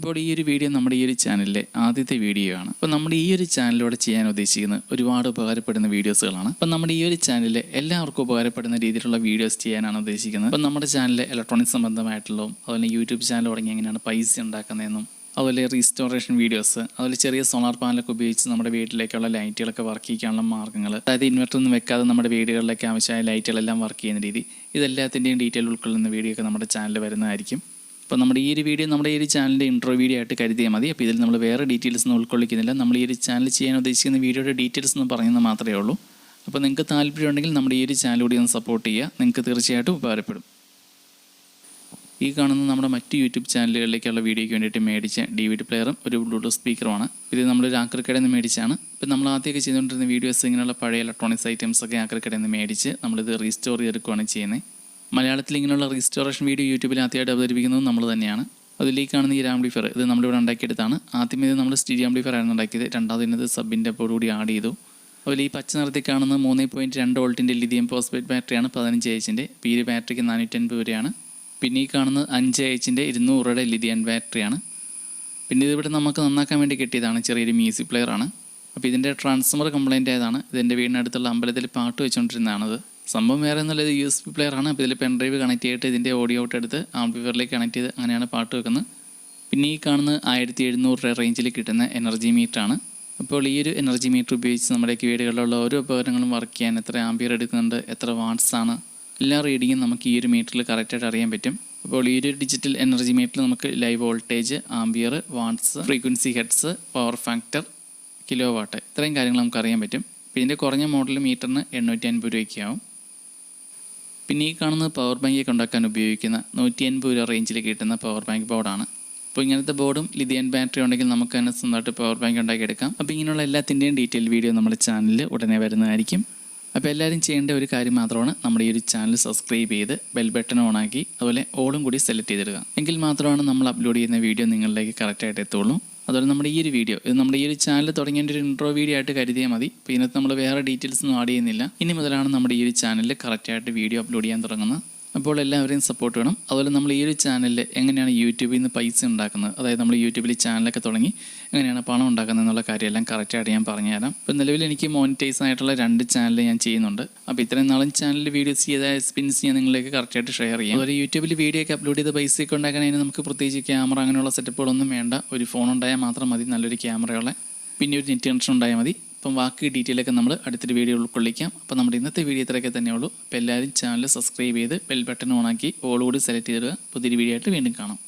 അപ്പോൾ ഈ ഒരു വീഡിയോ നമ്മുടെ ഈ ഒരു ചാനലിലെ ആദ്യത്തെ വീഡിയോ ആണ്. അപ്പോൾ നമ്മുടെ ഈ ഒരു ചാനലിലൂടെ ചെയ്യാൻ ഉദ്ദേശിക്കുന്നത് ഒരുപാട് ഉപകാരപ്പെടുന്ന വീഡിയോസുകളാണ്. അപ്പം നമ്മുടെ ഈ ഒരു ചാനലിലെ എല്ലാവർക്കും ഉപകാരപ്പെടുന്ന രീതിയിലുള്ള വീഡിയോസ് ചെയ്യാനാണ് ഉദ്ദേശിക്കുന്നത്. അപ്പം നമ്മുടെ ചാനലിലെ ഇലക്ട്രോണിക്സ് സംബന്ധമായിട്ടുള്ളതും അതുപോലെ യൂട്യൂബ് ചാനൽ തുടങ്ങി എങ്ങനെയാണ് പൈസ ഉണ്ടാക്കുന്നതെന്നും അതുപോലെ റീസ്റ്റോറേഷൻ വീഡിയോസ് അതുപോലെ ചെറിയ സോളാർ പാനലൊക്കെ ഉപയോഗിച്ച് നമ്മുടെ വീട്ടിലേക്കുള്ള ലൈറ്റുകളൊക്കെ വർക്ക് ചെയ്യിക്കാനുള്ള മാർഗങ്ങൾ അതായത് ഇൻവെർട്ടർ ഒന്നും വെക്കാതെ നമ്മുടെ വീടുകളിലേക്ക് ആവശ്യമായ ലൈറ്റുകളെല്ലാം വർക്ക് ചെയ്യുന്ന രീതി ഇതെല്ലാത്തിന്റെയും ഡീറ്റെയിൽ ഉൾക്കൊള്ളുന്ന വീഡിയോ ഒക്കെ നമ്മുടെ ചാനലിൽ വരുന്നതായിരിക്കും. അപ്പോൾ നമ്മുടെ ഈ ഒരു വീഡിയോ നമ്മുടെ ഈ ഒരു ചാനലിന്റെ ഇൻട്രോ വീഡിയോ ആയിട്ട് കരുതിയാൽ മതി. അപ്പോൾ ഇതിൽ നമ്മൾ വേറെ ഡീറ്റെയിൽസ് ഒന്നും ഉൾക്കൊള്ളിക്കുന്നില്ല. നമ്മൾ ഈ ഒരു ചാനൽ ചെയ്യാൻ ഉദ്ദേശിക്കുന്ന വീഡിയോയുടെ ഡീറ്റെയിൽസ് എന്ന് പറയുന്നത് മാത്രമേ ഉള്ളൂ. അപ്പോൾ നിങ്ങൾക്ക് താല്പര്യമുണ്ടെങ്കിൽ നമ്മുടെ ഈ ഒരു ചാനൽ കൂടി ഒന്ന് സപ്പോർട്ട് ചെയ്യുക. നിങ്ങൾക്ക് തീർച്ചയായിട്ടും ഉപകാരപ്പെടും. ഈ കാണുന്ന നമ്മുടെ മറ്റ് യൂട്യൂബ് ചാനലുകളിലേക്കുള്ള വീഡിയോയ്ക്ക് വേണ്ടിയിട്ട് മേടിച്ച ഡി വി ഡി പ്ലെയറും ഒരു ബ്ലൂടൂത്ത് സ്പീക്കറുമാണ് ഇത് നമ്മളൊരു ആക്രിക്കടയിൽ നിന്ന് മേടിച്ചാണ് ഇപ്പം നമ്മൾ ആദ്യമൊക്കെ ചെയ്തുകൊണ്ടിരുന്ന വീഡിയോസ് ഇങ്ങനെയുള്ള പഴയ ഇലക്ട്രോണിക്സ് ഐറ്റംസൊക്കെ ആക്രിക്കടയിൽ നിന്ന് മേടിച്ച് നമ്മളിത് റീസ്റ്റോർ ചെയ്തെടുക്കുകയാണ് ചെയ്യുന്നത്. മലയാളത്തിൽ ഇങ്ങനെയുള്ള റീസ്റ്റോറേഷൻ വീഡിയോ യൂട്യൂബിൽ ആദ്യമായിട്ട് അവതരിപ്പിക്കുന്നത് നമ്മൾ തന്നെയാണ്. അതിലേക്ക് കാണുന്ന ഈ ആംപ്ലിഫയർ ഇത് നമ്മളിവിടെ ഉണ്ടാക്കിയെടുത്താണ്. ആദ്യം ഇത് നമ്മൾ സ്റ്റീരിയോ ആംപ്ലിഫയർ ആയിരുന്നു ഉണ്ടാക്കിയത്. രണ്ടാമത് സബിന്റെ കൂടി ആഡ് ചെയ്തു. അതുപോലെ ഈ പച്ച നിറത്തിൽ കാണുന്ന മൂന്ന് പോയിന്റ് രണ്ട് വോൾട്ടിന്റെ ലിഥിയം ഫോസ്ഫേറ്റ് ബാറ്ററിയാണ് പതിനഞ്ച് എച്ചിന്റെ ഈ ബാറ്ററിക്ക് നാനൂറ്റൻപത് രൂപയാണ് പിന്നെ ഈ കാണുന്നത് അഞ്ച് എച്ചിന്റെ ഇരുന്നൂറ് രൂപയുടെ ലിഥിയൻ ബാറ്ററിയാണ് പിന്നെ ഇതിവിടെ നമുക്ക് നന്നാക്കാൻ വേണ്ടി കിട്ടിയതാണ് ചെറിയൊരു മ്യൂസിക് പ്ലെയർ ആണ്. അപ്പോൾ ഇതിന്റെ ട്രാൻസ്ഫർ കംപ്ലൈന്റ് ആയതാണ് ഇതിന്റെ വീടിനടുത്തുള്ള അമ്പലത്തിൽ പാട്ട് വെച്ചുകൊണ്ടിരുന്നതാണത് സംഭവം വേറെ എന്നുള്ളത് യു എസ് പി പ്ലെയർ ആണ്. അപ്പോൾ ഇതിൽ പെൻ ഡ്രൈവ് കണക്ട് ചെയ്തിട്ട് ഇതിന്റെ ഓഡിയോ ഔട്ട് എടുത്ത് ആംപ്ലിഫയറിലേക്ക് കണക്ട് ചെയ്ത് അങ്ങനെയാണ് പാട്ട് വെക്കുന്നത്. പിന്നെ ഈ കാണുന്ന ആയിരത്തി എഴുന്നൂറ് രൂപ റേഞ്ചിൽ കിട്ടുന്ന എനർജി മീറ്ററാണ് അപ്പോൾ ഈ ഒരു എനർജി മീറ്റർ ഉപയോഗിച്ച് നമ്മുടെ വീടുകളിലുള്ള ഓരോ ഉപകരണങ്ങളും വർക്ക് ചെയ്യാൻ എത്ര ആംബിയർ എടുക്കുന്നുണ്ട് എത്ര വാട്ട്സ് ആണ് എല്ലാ റീഡിങ്ങും നമുക്ക് ഈ ഒരു മീറ്ററിൽ കറക്റ്റായിട്ട് അറിയാൻ പറ്റും. അപ്പോൾ ഈ ഒരു ഡിജിറ്റൽ എനർജി മീറ്ററിൽ നമുക്ക് live voltage ampere watts frequency hertz power factor kilo watt ഇത്രയും കാര്യങ്ങൾ നമുക്ക് അറിയാൻ പറ്റും. പിന്നെ കുറഞ്ഞ മോഡൽ മീറ്ററിന് എണ്ണൂറ്റി അൻപത് രൂപയ്ക്കാവും. പിന്നെ ഈ കാണുന്നത് പവർ ബാങ്കൊക്കെ ഉണ്ടാക്കാൻ ഉപയോഗിക്കുന്ന നൂറ്റി അൻപത് രൂപ റേഞ്ചിൽ കിട്ടുന്ന പവർ ബാങ്ക് ബോർഡാണ് അപ്പോൾ ഇങ്ങനത്തെ ബോർഡും ലിഥിയൻ ബാറ്ററി ഉണ്ടെങ്കിൽ നമുക്ക് തന്നെ സ്വന്തമായിട്ട് പവർ ബാങ്ക് ഉണ്ടാക്കിയെടുക്കാം അപ്പോൾ ഇങ്ങനെയുള്ള എല്ലാത്തിന്റെയും ഡീറ്റെയിൽ വീഡിയോ നമ്മുടെ ചാനലിൽ ഉടനെ വരുന്നതായിരിക്കും. അപ്പോൾ എല്ലാവരും ചെയ്യേണ്ട ഒരു കാര്യം മാത്രമാണ് നമ്മുടെ ഈ ഒരു ചാനൽ സബ്സ്ക്രൈബ് ചെയ്ത് ബെൽ ബട്ടൺ ഓൺ ആക്കി അതുപോലെ ഓളും കൂടി സെലക്ട് ചെയ്തിടുക. എങ്കിൽ മാത്രമാണ് നമ്മൾ അപ്ലോഡ് ചെയ്യുന്ന വീഡിയോ നിങ്ങളിലേക്ക് കറക്റ്റായിട്ട് എത്തുള്ളൂ. അതുപോലെ നമ്മുടെ ഈ ഒരു വീഡിയോ ഇത് നമ്മുടെ ഈ ഒരു ചാനൽ തുടങ്ങേണ്ട ഒരു ഇൻട്രോ വീഡിയോ ആയിട്ട് കരുതിയാൽ മതി. അപ്പോൾ ഇതിനകത്ത് നമ്മൾ വേറെ ഡീറ്റെയിൽസ് ഒന്നും ആഡ് ചെയ്യുന്നില്ല. ഇനി മുതലാണ് നമ്മുടെ ഈ ഒരു ചാനലിൽ കറക്റ്റായിട്ട് വീഡിയോ അപ്ലോഡ് ചെയ്യാൻ തുടങ്ങുന്നത്. അപ്പോൾ എല്ലാവരെയും സപ്പോർട്ട് വേണം. അതുപോലെ നമ്മൾ ഈ ഒരു ചാനലിൽ എങ്ങനെയാണ് യൂട്യൂബിൽ നിന്ന് പൈസ ഉണ്ടാക്കുന്നത്? അതായത് നമ്മൾ യൂട്യൂബിൽ ചാനലൊക്കെ തുടങ്ങി എങ്ങനെയാണ് പണം ഉണ്ടാക്കുന്നത് എന്നുള്ള കാര്യമെല്ലാം കറക്റ്റായിട്ട് ഞാൻ പറഞ്ഞുതരാം ഇപ്പോൾ നിലവിൽ എനിക്ക് മോണിറ്റൈസ് ആയിട്ടുള്ള രണ്ട് ചാനൽ ഞാൻ ചെയ്യുന്നുണ്ട്. അപ്പോൾ ഇത്രയും നാളും ചാനലിൽ വീഡിയോസ് ചെയ്ത എക്സ്പീരിയൻസ് ഞാൻ നിങ്ങളിലേക്ക് കറക്റ്റായിട്ട് ഷെയർ ചെയ്യാം. അതുപോലെ യൂട്യൂബിൽ വീഡിയോ ഒക്കെ അപ്ലോഡ് ചെയ്ത് പൈസയൊക്കെ ഉണ്ടാക്കാൻ അതിന് നമുക്ക് പ്രത്യേകിച്ച് ക്യാമറ അങ്ങനെയുള്ള സെറ്റപ്പുകളൊന്നും വേണ്ട. ഒരു ഫോൺ ഉണ്ടായാൽ മാത്രം മതി. നല്ലൊരു ക്യാമറയുള്ള പിന്നെ ഒരു നെറ്റ് കണക്ഷൻ ഉണ്ടായാൽ മതി. അപ്പം ബാക്കി ഡീറ്റെയിലൊക്കെ നമ്മൾ അടുത്തൊരു വീഡിയോ ഉൾക്കൊള്ളിക്കാം. അപ്പോൾ നമ്മുടെ ഇന്നത്തെ വീഡിയോ ഇത്രയൊക്കെ തന്നെ ഉള്ളൂ. അപ്പോൾ എല്ലാവരും ചാനൽ സബ്സ്ക്രൈബ് ചെയ്ത് ബെൽ ബട്ടൺ ഓണാക്കി ഓൾ കൂടി സെലക്ട് ചെയ്തിടുക. പുതിയൊരു വീഡിയോ ആയിട്ട് വീണ്ടും കാണാം.